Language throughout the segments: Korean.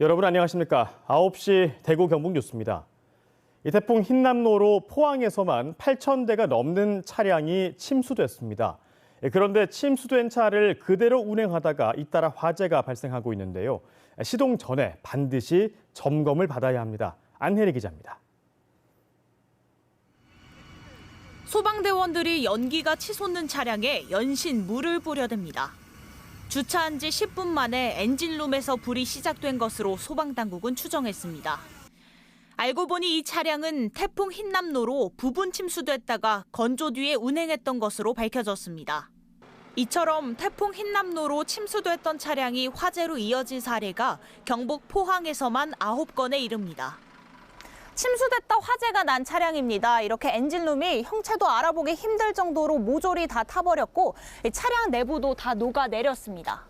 여러분 안녕하십니까? 9시 대구 경북 뉴스입니다. 이 태풍 흰남노로 포항에서만 8천 대가 넘는 차량이 침수됐습니다. 예, 그런데 침수된 차를 그대로 운행하다가 잇따라 화재가 발생하고 있는데요. 시동 전에 반드시 점검을 받아야 합니다. 안혜리 기자입니다. 소방대원들이 연기가 치솟는 차량에 연신 물을 뿌려댑니다. 주차한 지 10분 만에 엔진룸에서 불이 시작된 것으로 소방당국은 추정했습니다. 알고 보니 이 차량은 태풍 흰남노로 부분 침수됐다가 건조 뒤에 운행했던 것으로 밝혀졌습니다. 이처럼 태풍 흰남노로 침수됐던 차량이 화재로 이어진 사례가 경북 포항에서만 9건에 이릅니다. 침수됐다 화재가 난 차량입니다. 이렇게 엔진룸이 형체도 알아보기 힘들 정도로 모조리 다 타버렸고 이 차량 내부도 다 녹아내렸습니다.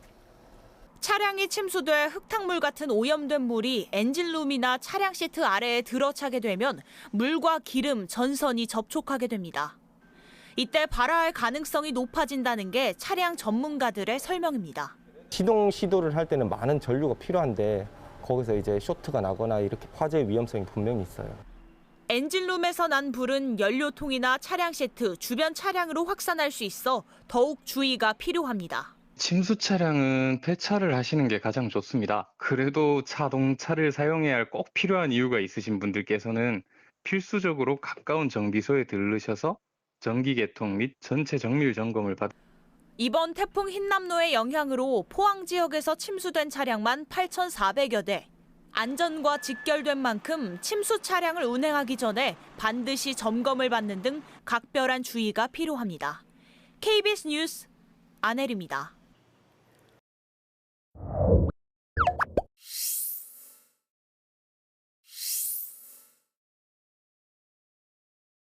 차량이 침수돼 흙탕물 같은 오염된 물이 엔진룸이나 차량 시트 아래에 들어차게 되면 물과 기름, 전선이 접촉하게 됩니다. 이때 발화할 가능성이 높아진다는 게 차량 전문가들의 설명입니다. 시동 시도를 할 때는 많은 전류가 필요한데 거기서 이제 쇼트가 나거나 이렇게 화재 위험성이 분명히 있어요. 엔진룸에서 난 불은 연료통이나 차량 시트, 주변 차량으로 확산할 수 있어 더욱 주의가 필요합니다. 침수 차량은 폐차를 하시는 게 가장 좋습니다. 그래도 자동차를 사용해야 할 꼭 필요한 이유가 있으신 분들께서는 필수적으로 가까운 정비소에 들르셔서 정기 개통 및 전체 정밀 점검을 받 이번 태풍 흰남노의 영향으로 포항 지역에서 침수된 차량만 8,400여 대. 안전과 직결된 만큼 침수 차량을 운행하기 전에 반드시 점검을 받는 등 각별한 주의가 필요합니다. KBS 뉴스 안혜리입니다.